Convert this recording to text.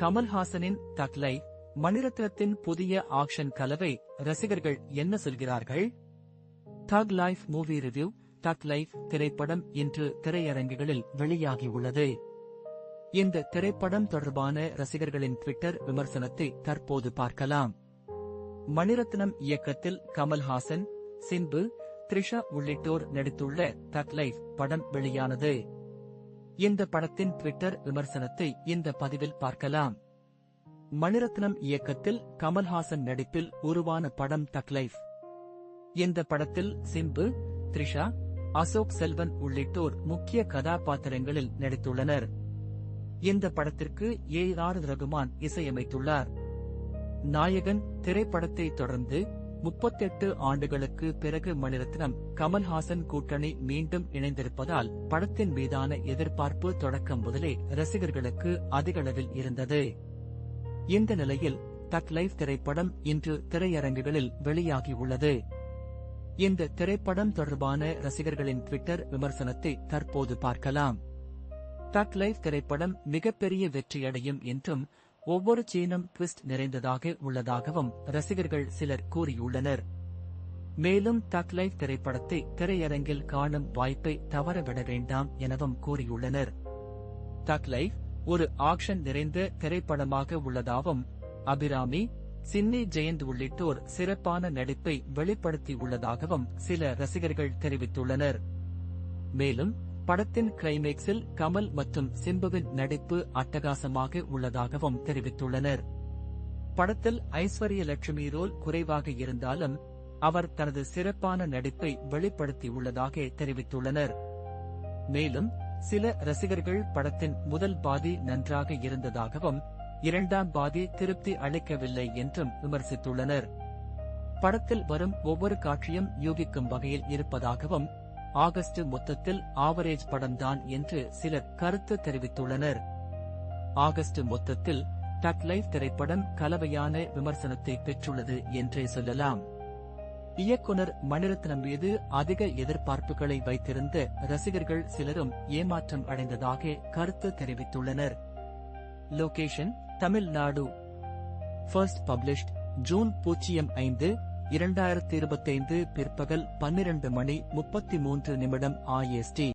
கமல்ஹாசனின் தக்லை மணிரத்னத்தின் புதிய ஆக்ஷன் கலவை ரசிகர்கள் என்ன சொல்கிறார்கள்? Thug Life movie review Thug Life திரைப்படம் இன்று திரையரங்குகளில் வெளியாகியுள்ளது. இந்த திரைப்படம் தொடர்பான ரசிகர்களின் ட்விட்டர் விமர்சனத்தை தற்போது பார்க்கலாம். மணிரத்னம் இயக்கத்தில் கமல்ஹாசன் சிம்பு த்ரிஷா உள்ளிட்டோர் நடித்துள்ள தக் லைஃப் படம் வெளியானது. இந்த படத்தின் ட்விட்டர் விமர்சனத்தை இந்த பதிவில் பார்க்கலாம். மணிரத்னம் இயக்கத்தில் கமல்ஹாசன் நடிப்பில் உருவான படம் தக் லைஃப் இந்த படத்தில் சிம்பு த்ரிஷா அசோக் செல்வன் உள்ளிட்டோர் முக்கிய கதாபாத்திரங்களில் நடித்துள்ளனர். இந்த படத்திற்கு ஏ. ஆர். ரகுமான் இசையமைத்துள்ளார். நாயகன் திரைப்படத்தை தொடர்ந்து முப்பத்தெட்டு ஆண்டுகளுக்கு பிறகு மணிரத்னம் கமல்ஹாசன் கூட்டணி மீண்டும் இணைந்திருப்பதால் படத்தின் மீதான எதிர்பார்ப்பு தொடக்கம் முதலே ரசிகர்களுக்கு அதிகளவில் இருந்தது. இந்த நிலையில் தக் லைஃப் திரைப்படம் இன்று திரையரங்குகளில் வெளியாகியுள்ளது இந்த திரைப்படம் தொடர்பான ரசிகர்களின் ட்விட்டர் விமர்சனத்தை தற்போது பார்க்கலாம். தக் லைஃப் திரைப்படம் மிகப்பெரிய வெற்றியடையும் என்றும் ஒவ்வொரு சீனம் ட்விஸ்ட் நிறைந்ததாக உள்ளதாகவும் ரசிகர்கள் சிலர் கூறியுள்ளனர். மேலும் தக் லைஃப் திரைப்படத்தை திரையரங்கில் காணும் வாய்ப்பை தவறவிட வேண்டாம் எனவும் கூறியுள்ளனர். தக் லைஃப் ஒரு ஆக்ஷன் நிறைந்த திரைப்படமாக உள்ளதாகவும் அபிராமி சின்னி ஜெயந்த் உள்ளிட்டோர் சிறப்பான நடிப்பை வெளிப்படுத்தியுள்ளதாகவும் சில ரசிகர்கள் தெரிவித்துள்ளனர். மேலும் படத்தின் கிளைமேக்ஸில் கமல் மற்றும் சிம்புவின் நடிப்பு அட்டகாசமாக உள்ளதாகவும் தெரிவித்துள்ளனர். படத்தில் ஐஸ்வர்ய லட்சுமி ரோல் குறைவாக இருந்தாலும் அவர் தனது சிறப்பான நடிப்பை வெளிப்படுத்தியுள்ளதாக தெரிவித்துள்ளனர். மேலும் சில ரசிகர்கள் படத்தின் முதல் பாதி நன்றாக இருந்ததாகவும் இரண்டாம் பாதி திருப்தி அளிக்கவில்லை என்றும் விமர்சித்துள்ளனர். படத்தில் வரும் ஒவ்வொரு காட்சியும் யூகிக்கும் வகையில் இருப்பதாகவும் ஆகஸ்ட் மொத்தத்தில் ஆவரேஜ் படம்தான் என்று சிலர் கருத்து தெரிவித்துள்ளனர். ஆகஸ்ட் மொத்தத்தில் டக் லைஃப் திரைப்படம் கலவையான விமர்சனத்தை பெற்றுள்ளது என்றே சொல்லலாம். இயக்குனர் மணிரத்னம் மீது அதிக எதிர்பார்ப்புகளை வைத்திருந்த ரசிகர்கள் சிலரும் ஏமாற்றம் அடைந்ததாக கருத்து தெரிவித்துள்ளனர். Location Tamil Nadu first published June பூஜ்ஜியம் ஐந்து இரண்டாயிரத்தி இருபத்தைந்து பிற்பகல் பன்னிரண்டு மணி முப்பத்தி மூன்று நிமிடம் ஆர்எஸ்டி